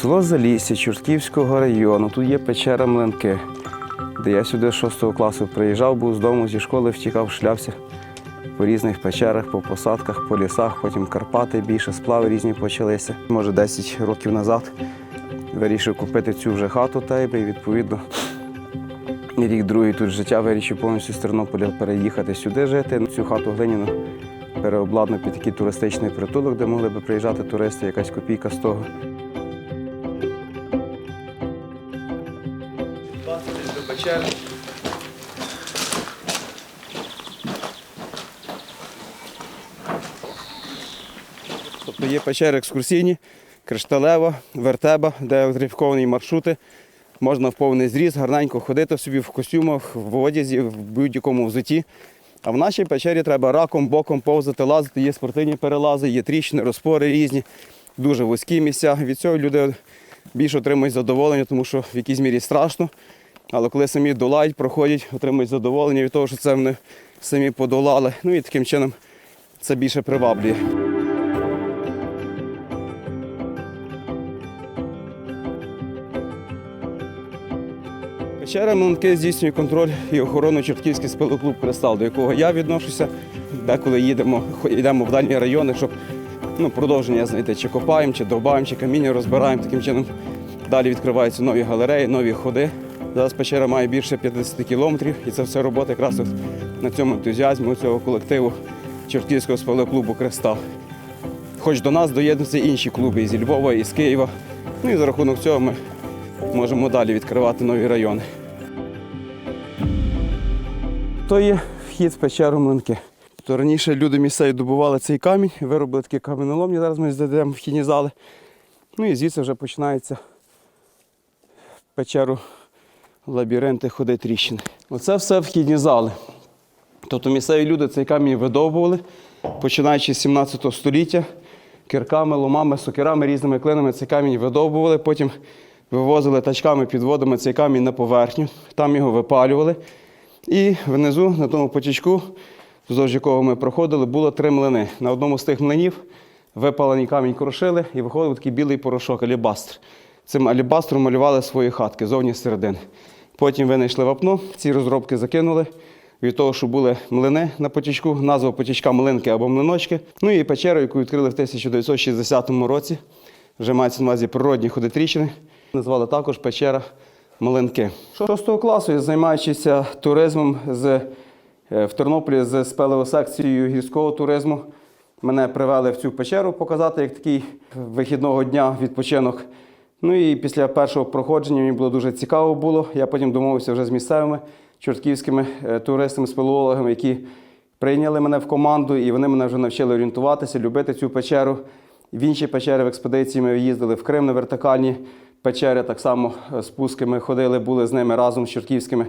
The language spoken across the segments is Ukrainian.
Село Залісся Чортківського району. Тут є печера Млинки, де я сюди з 6 класу приїжджав, був з дому зі школи, втікав, шлявся по різних печерах, по посадках, по лісах, потім Карпати більше, сплави різні почалися. Може, 10 років назад вирішив купити цю вже хату Тайби і відповідно рік другий тут життя вирішив повністю з Тернополя переїхати сюди жити. Цю хату глиняну переобладнав під такий туристичний притулок, де могли би приїжджати туристи, якась копійка з того. До. Тобто є печери екскурсійні, кришталева, вертеба, де електрифіковані маршрути. Можна в повний зріз, гарненько ходити собі в костюмах, в одязі, в будь-якому взуті. А в нашій печері треба раком, боком повзати, лазити, є спортивні перелази, є тріщини, розпори різні, дуже вузькі місця. Від цього люди більше отримують задоволення, тому що в якійсь мірі страшно. Але коли самі долають, проходять, отримують задоволення від того, що це вони самі подолали. Ну і таким чином це більше приваблює. Печера Млинки здійснює контроль і охорону Чортківський спелоклуб Кристал, до якого я відношуся. Деколи їдемо, йдемо в дальні райони, щоб ну, продовження знайти, чи копаємо, чи довбаємо, чи каміння розбираємо. Таким чином далі відкриваються нові галереї, нові ходи. Зараз печера має більше 50 кілометрів, і це все робота якраз на цьому ентузіазмі цього колективу Чортківського спелеклубу Кристал. Хоч до нас доєднуються інші клуби із Львова, із Києва. Ну і за рахунок цього ми можемо далі відкривати нові райони. То є вхід в печеру Млинки. То раніше люди місцеві добували цей камінь, виробили такі каменоломні, зараз ми зайдемо в вхідні зали. Ну і звідси вже починається печеру лабіринти, ходи тріщини. Оце все вхідні зали. Тобто місцеві люди цей камінь видовбували, починаючи з 17 століття, кирками, ломами, сокирами, різними клинами цей камінь видовбували, потім вивозили тачками, підводами цей камінь на поверхню, там його випалювали. І внизу, на тому потічку, вздовж якого ми проходили, було три млини. На одному з тих млинів випалений камінь крушили і виходив такий білий порошок, алібастр. Цим алібастром малювали свої хатки зовні середини. Потім винайшли вапно, ці розробки закинули. Від того, що були млини на потічку, назва потічка млинки або млиночки. Ну і печеру, яку відкрили в 1960 році. Вже мається на увазі природні ходитріщини. Назвали також печера Млинки. Шостого класу, я займаючися туризмом з, е, в Тернополі з спелеосекцією гірського туризму. Мене привели в цю печеру показати як такий вихідного дня відпочинок. Ну і після першого проходження мені було дуже цікаво було. Я потім домовився вже з місцевими чортківськими е, туристами, спелеологами, які прийняли мене в команду, і вони мене вже навчили орієнтуватися, любити цю печеру. В інші печери в експедиції ми їздили в Крим на вертикальні печери, так само е, спуски ми ходили, були з ними разом з чортківськими.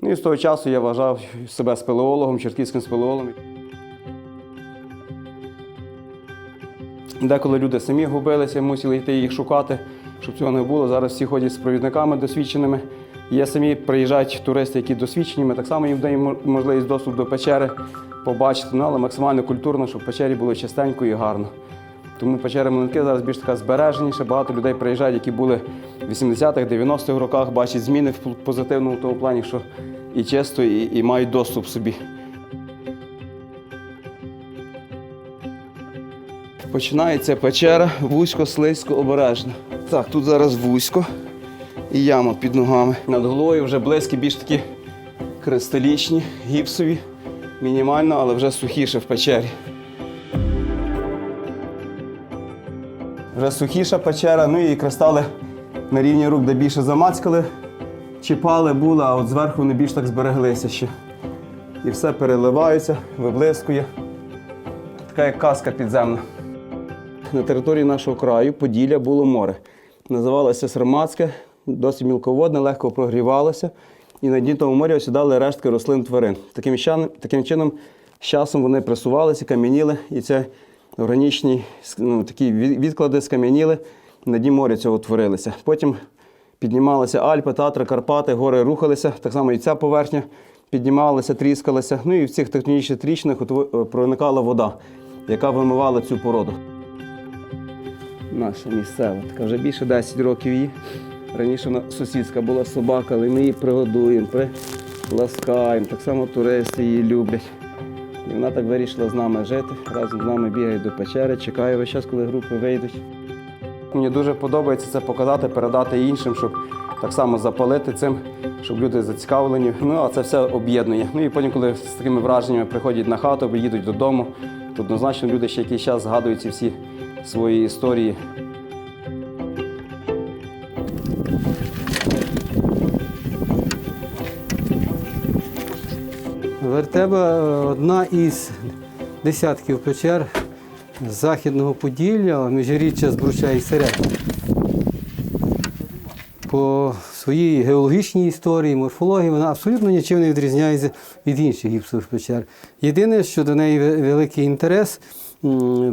Ну і з того часу я вважав себе спелеологом, чортківським спелеологом. Деколи люди самі губилися, мусили йти їх шукати, щоб цього не було. Зараз всі ходять з провідниками досвідченими. Є самі приїжджають туристи, які досвідчені. Ми так само їм даємо можливість доступ до печери, побачити, ну, але максимально культурно, щоб печері було чистенько і гарно. Тому печера Млинки зараз більш така збереженіша. Багато людей приїжджають, які були в 80-х, 90-х роках, бачать зміни в позитивному тому плані, що і чисто, і, і мають доступ собі. Починається печера вузько, слизько, обережно. Так, тут зараз вузько і яма під ногами. Над головою вже близькі, більш такі кристалічні, гіпсові, мінімально, але вже сухіше в печері. Вже сухіша печера, ну і кристали на рівні рук, де більше замацькали, чіпали були, а от зверху вони більш так збереглися ще. І все переливається, виблискує. Така як казка підземна. На території нашого краю Поділля було море. Називалося Сарматське, досить мілководне, легко прогрівалося. І на дні того моря осідали рештки рослин тварин. Таким, таким чином, з часом вони пресувалися, кам'яніли, і це органічні ну, такі відклади скам'яніли, на дні моря цього творилися. Потім піднімалися Альпи, Татри, Карпати, гори рухалися, так само і ця поверхня піднімалася, тріскалася. Ну і в цих технічних тріщинах проникала вода, яка вимивала цю породу. Наша місцева. Така вже більше 10 років її. Раніше вона сусідська була собака, але ми її пригодуємо, приласкаємо. Так само туристи її люблять. І вона так вирішила з нами жити. Разом з нами бігає до печери, чекає весь час, коли групи вийдуть. Мені дуже подобається це показати, передати іншим, щоб так само запалити цим, щоб люди зацікавлені. Ну а це все об'єднує. Ну і потім, коли з такими враженнями приходять на хату або їдуть додому, то однозначно люди ще якийсь час згадують ці всі свої історії. Вертеба одна із десятків печер Західного Поділля, міжріччя Збруча і Серед. По своїй геологічній історії, морфології вона абсолютно нічим не відрізняється від інших гіпсових печер. Єдине, що до неї великий інтерес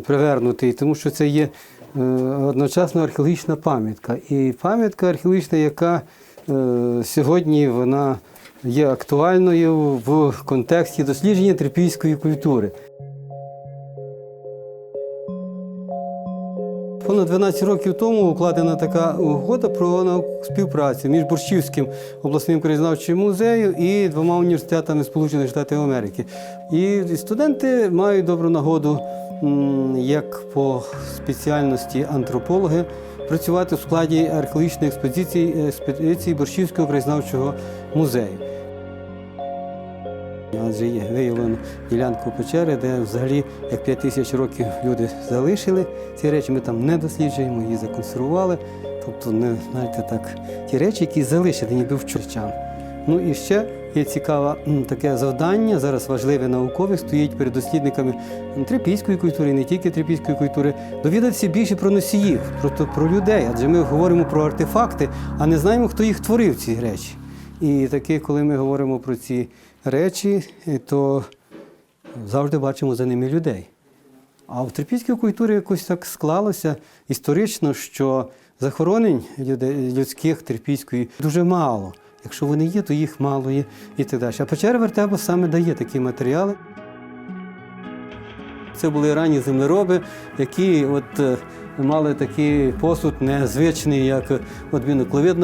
привернутий, тому що це є е, одночасно археологічна пам'ятка. І пам'ятка археологічна, яка е, сьогодні вона є актуальною в контексті дослідження трипільської культури. Понад 12 років тому укладена така угода про співпрацю між Борщівським обласним краєзнавчим музеєм і двома університетами Сполучених Штатів Америки. І студенти мають добру нагоду, як по спеціальності антропологи, працювати в складі археологічної експедиції, експедиції Борщівського краєзнавчого музею. Адже є виявлено ділянку печери, де взагалі як 5 тисяч років люди залишили ці речі. Ми там не досліджуємо, її законсервували. Тобто, не знаєте, так, ті речі, які залишили, ніби в чорчан. Ну і ще є цікаве таке завдання, зараз важливе наукове, стоїть перед дослідниками трипільської культури, не тільки трипільської культури, довідатися більше про носіїв, просто про людей. Адже ми говоримо про артефакти, а не знаємо, хто їх творив, ці речі. І таке, коли ми говоримо про ці речі, то завжди бачимо за ними людей. А в трипільській культурі якось так склалося історично, що захоронень людських трипільської дуже мало. Якщо вони є, то їх мало є і так далі. А печера Вертеба саме дає такі матеріали. Це були ранні землероби, які от, е, мали такий посуд незвичний, як е,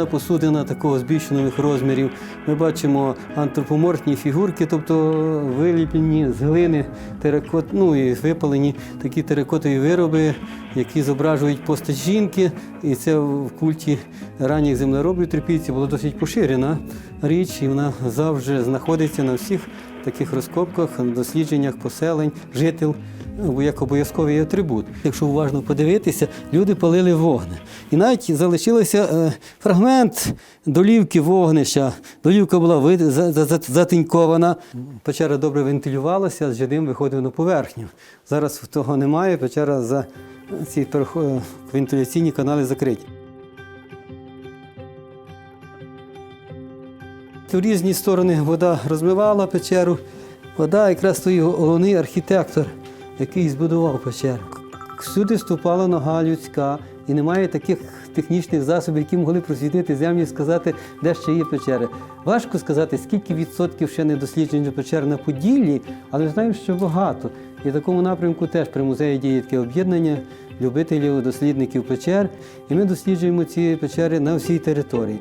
посудина такого збільшених розмірів. Ми бачимо антропоморфні фігурки, тобто виліплені з глини, теракот, ну і випалені такі теракотові вироби, які зображують постать жінки. І це в культі ранніх землеробів трипільці було досить поширена річ, і вона завжди знаходиться на всіх таких розкопках, дослідженнях поселень, жител як обов'язковий атрибут. Якщо уважно подивитися, люди палили вогне. І навіть залишився е, фрагмент долівки вогнища. Долівка була затинькована. Печера добре вентилювалася, з дим виходив на поверхню. Зараз того немає, печера за ці е, вентиляційні канали закриті. В різні сторони вода розмивала печеру. Вода якраз той головний архітектор, який збудував печеру. Всюди ступала нога людська, і немає таких технічних засобів, які могли просвітити землю і сказати, де ще є печери. Важко сказати, скільки відсотків ще не досліджень печер на Поділлі, але знаємо, що багато. І в такому напрямку теж при музеї діє таке об'єднання любителів, дослідників печер. І ми досліджуємо ці печери на всій території.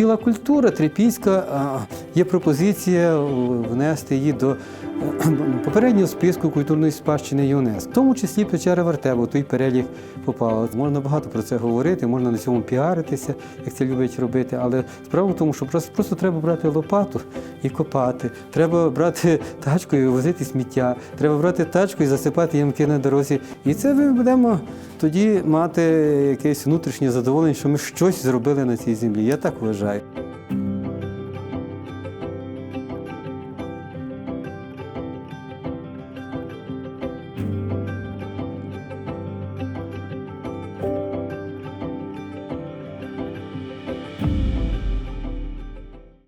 Ціла культура трипільська, є пропозиція внести її до попереднього списку культурної спадщини ЮНЕСКО, в тому числі печера Вартева, той перелік попала. Можна багато про це говорити, можна на цьому піаритися, як це люблять робити. Але справа в тому, що просто, просто треба брати лопату і копати. Треба брати тачку і возити сміття. Треба брати тачку і засипати ямки на дорозі. І це ми будемо тоді мати якесь внутрішнє задоволення, що ми щось зробили на цій землі. Я так вважаю.